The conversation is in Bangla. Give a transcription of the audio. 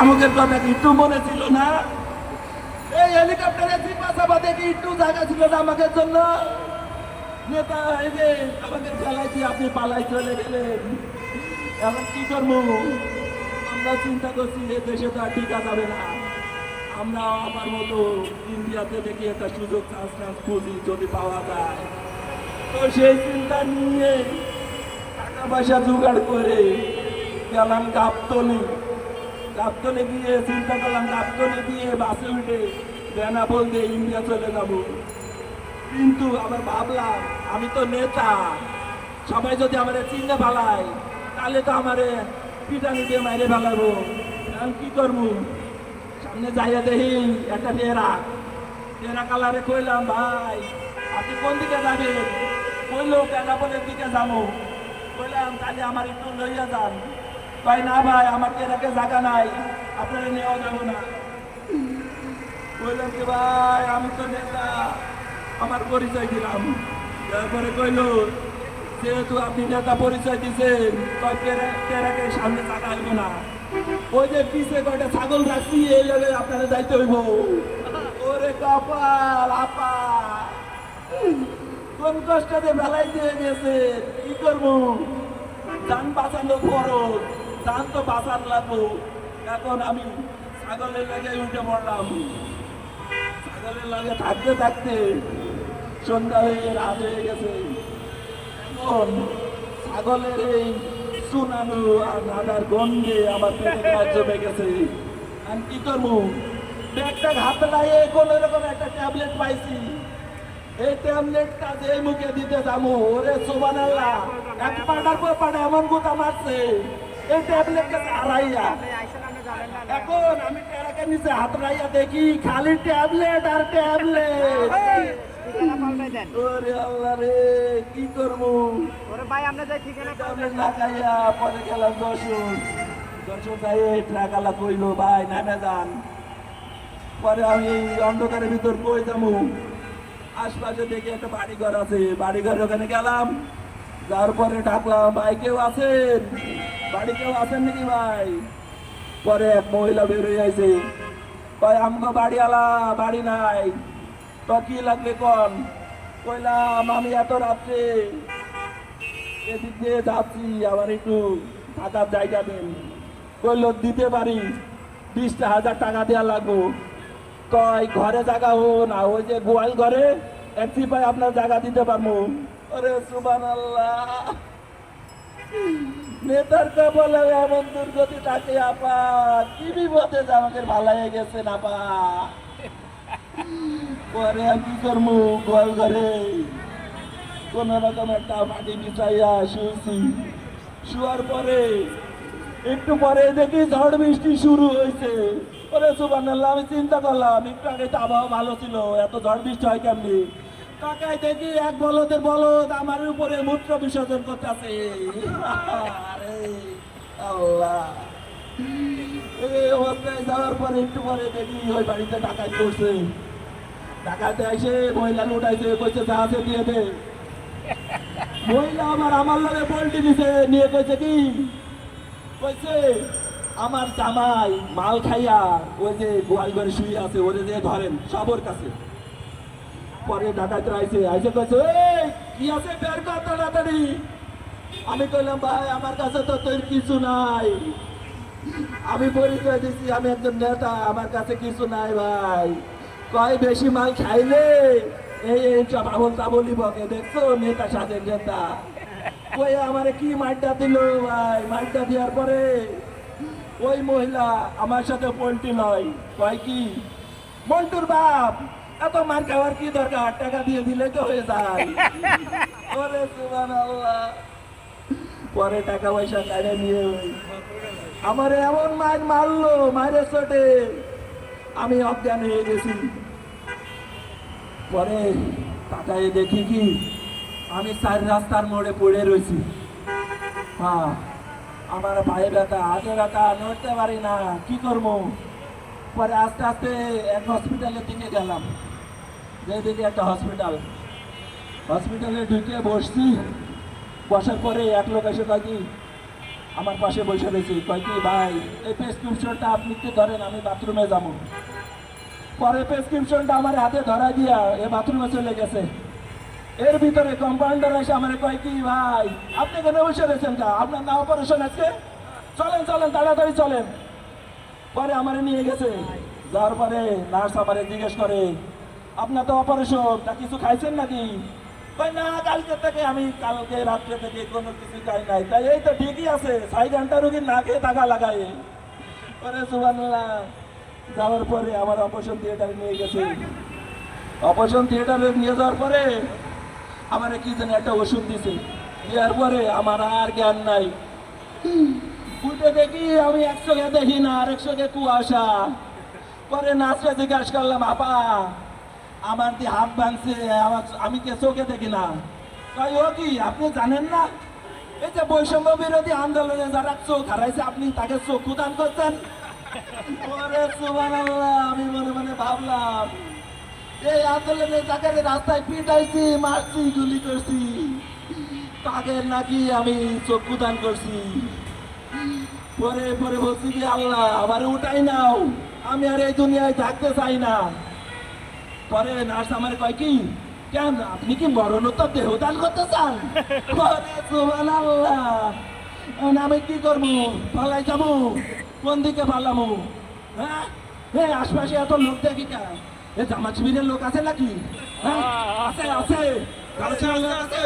আমাদের কথা কি মনে ছিল না। এই হেলিকপ্টারে চিপাচাপা দেখি একটু জায়গা ছিল না আমাদের জন্য। নেতা, এই যে আমাকে ফেলাইছি আপনি পালাই চলে গেলেন। এখন কি করব? আমরা চিন্তা করছি এ দেশে তো আর টিকা যাবে না। আমরা আমার মতো ইন্ডিয়াতে দেখি একটা সুযোগ চান্স চান্স খুঁজি যদি পাওয়া যায়। তো সেই চিন্তা নিয়ে টাকা পয়সা জোগাড় করে গেলাম গাবতলি। গাবতলে গিয়ে চিন্তা করলাম গাবতলে গিয়ে বাসে উঠে বেনাপোল দিয়ে ইন্ডিয়া চলে যাব। কিন্তু আবার ভাবলাম, আমি তো নেতা, সবাই যদি আমার চিনে পালায় তাহলে তো আমার পিটানি দিয়ে মাইরে ফেলাবো। আমি কি করব? সামনে যাইয়া দেখি একটা টেরা টেরা কালারে কইলাম, ভাই, আপনি কোন দিকে যাবেন? কইলো বেনাপোলের দিকে যাব। কইলাম, তাহলে আমার একটু লইয়া যান। ভাই, না ভাই, আমার টেরাকে জায়গা নাই? আপনারা নেওয়া যাব না। কইলাম কি ভাই, আমি তো নেতা, আমার পরিচয় দিলাম। তারপরে কইলো, যেহেতু আপনি নেতা পরিচয় দিছেন, তো টেরা- টেরাকে সামনে জায়গা হইব না? ওই যে পিছে কয়টা ছাগল রাখছি, এই লগে আপনারা যাইতে হইব। ওরে কপাল, আপা। কোন কষ্টতে বেলাই দিয়ে গেছে কি করব? যান বাঁচানো খরচ। যান তো বাঁচান লাগবো। এখন আমি ছাগলের লাগে উঠে পড়লাম। ছাগলের লাগে থাকতে থাকতে সন্ধ্যা হয়ে রাত হয়ে গেছে। এখন ছাগলের এই সুনানু আর নাদার গন্ধে আমার পেটে কাজ জমে গেছে। আমি কি করব? ব্যাগটা হাতে লাগিয়ে কোন রকম একটা ট্যাবলেট পাইছি। এই ট্যাবলেটটা যে মুখে দিতে যাব, ওরে সোবানাল্লাহ এক পাটার পর পাটা এমন গুতা মারছে। এই হারাইয়া। এখন আমি টেরাকে নিচে হাত রাইয়া দেখি খালি ট্যাবলেট আর ট্যাবলেট। ওরে আল্লাহ রে কি করব? ট্যাবলেট না খাইয়া পরে গেলাম দর্শন দর্শন যাই ট্রাকালা কইলো ভাই নামে যান। পরে আমি অন্ধকারের ভিতর কই যাব। আশপাশে দেখি একটা বাড়ি ঘর আছে। বাড়ি ঘর ওখানে গেলাম। যার পরে ডাকলাম ভাই কেউ আছেন? বাড়ি কেউ আছেন নাকি ভাই? পরে এক মহিলা বেরোয় আইছে। কয়, আমগো বাড়িওয়ালা, বাড়ি নাই। তো কি লাগবে কন? কইলাম, আমি এত রাত্রে এদিক দিয়ে যাচ্ছি আমার একটু থাকার জায়গা দেন। কইল, দিতে পারি। বিশটা হাজার টাকা দেওয়া লাগবো। কয়, ঘরে জায়গা হো না, ওই যে গোয়াল ঘরে, এক চিপায় আপনার জায়গা দিতে পারব সুবান নেতার বলে এমন দুর্গতি আপা, কি বিপদে আমাকে ভালাই গেছে না পা পরে কি করব? কোন রকম একটা মাটি বিছাইয়া শুয়েছি। শুয়ার পরে, একটু পরে দেখি ঝড় বৃষ্টি শুরু হয়েছে। ওরে সুবানাল্লাহ আমি চিন্তা করলাম, একটু আগে আবহাওয়া ভালো ছিল, এত ঝড় বৃষ্টি হয় কেমনি? কাকায় দেখি এক বলদের বলদ আমার উপরে মূত্র বিসর্জন করতেছে। যাওয়ার একটু পরে দেখি ওই বাড়িতে করছে মহিলা কইছে মহিলা আমার আমার দিছে, নিয়ে কইছে কি? কইছে, আমার জামাই মাল খাইয়া ওই যে গোয়াল ঘরে শুয়ে আছে, ওরে যে ধরেন, সবর কাছে। পরে ডাকাতরা আইছে আইসে কইছে কি আছে বের কর তাড়াতাড়ি। আমি কইলাম, ভাই, আমার কাছে তো তোর কিছু নাই। আমি পরিচয় দিছি, আমি একজন নেতা, আমার কাছে কিছু নাই ভাই। কয়, বেশি মাল খাইলে? এই এই সব আবল তাবলি বকে, দেখছ? নেতা, সাজের নেতা। ওই আমারে কি মাইটা দিল ভাই? মাইটা দেওয়ার পরে ওই মহিলা আমার সাথে পোল্ট্রি লয়। কয় কি? মন্টুর বাপ এত মার খাওয়ার কি দরকার? টাকা দিয়ে দিলে তো হয়ে যায়। ওরে পরে টাকা পয়সা কাড়ে নিয়ে আমার এমন মার মারলো মায়ের চোটে আমি অজ্ঞান হয়ে গেছি। পরে তাকায় দেখি কি আমি চার রাস্তার মোড়ে পড়ে রয়েছি হ্যাঁ আমার পায়ে ব্যথা হাতে ব্যথা নড়তে পারি না কি করব? পরে আস্তে আস্তে এক হসপিটালের দিকে গেলাম। যেদিকে একটা হসপিটাল হসপিটালে ঢুকে বসছি। বসার পরে এক লোক এসে কয় কি, আমার পাশে বসে রয়েছে। কয় কি, ভাই, এই প্রেসক্রিপশনটা আপনি একটু ধরেন, আমি বাথরুমে যাব। পরে প্রেসক্রিপশনটা আমার হাতে ধরা দিয়া এ বাথরুমে চলে গেছে। এর ভিতরে কম্পাউন্ডার এসে আমার কয় কি, ভাই, আপনি এখানে বসে রয়েছেন? কা আপনার না অপারেশন আজকে? চলেন চলেন, তাড়াতাড়ি চলেন। পরে আমার নিয়ে গেছে। যাওয়ার পরে নার্স আমারে জিজ্ঞেস করে আপনার তো অপারেশন তা কিছু খাইছেন নাকি? না, কালকে থেকে আমি, কালকে রাত্রে থেকে কোনো কিছু খাই নাই। তাই এই তো ঠিকই আছে না খেয়ে পরে যাওয়ার পরে আমার অপারেশন থিয়েটারে নিয়ে গেছে। অপারেশন থিয়েটারে নিয়ে যাওয়ার পরে আমার কি যেন একটা ওষুধ দিছে। দেওয়ার পরে আমার আর জ্ঞান নাই। উঠে দেখি আমি একশোকে দেখি না আর একশোকে কুয়াশা। পরে নাচটা জিজ্ঞাসা করলাম, আপা আমার দিয়ে হাত ভাঙছে আমি কে চোখে দেখি না। কই ও কি, আপনি জানেন না? এই যে বৈষম্য বিরোধী আন্দোলনে যারা চোখ হারাইছে, আপনি তাকে চক্ষু দান করছেন? ওরে আমি মনে মনে ভাবলাম, এই আন্দোলনে যাকে রাস্তায় পিটাইছি, মারছি, গুলি করছি তাকে নাকি আমি চক্ষু দান করছি। পরে পরে বলছি কি, আল্লাহ, আমার উঠাই নাও, আমি আর এই দুনিয়ায় থাকতে চাই না। পরে নার্স আমার কয় কি, কেন আপনি কি মরণোত্তর দেহদান করতে চান? আমি কি করব? পালাই যাব। কোন দিকে পালামো হ্যাঁ? আশপাশে এত লোক দেখি কেন এ জামা শিবিরের লোক আছে নাকি? হ্যাঁ? আছে আছে। আছে?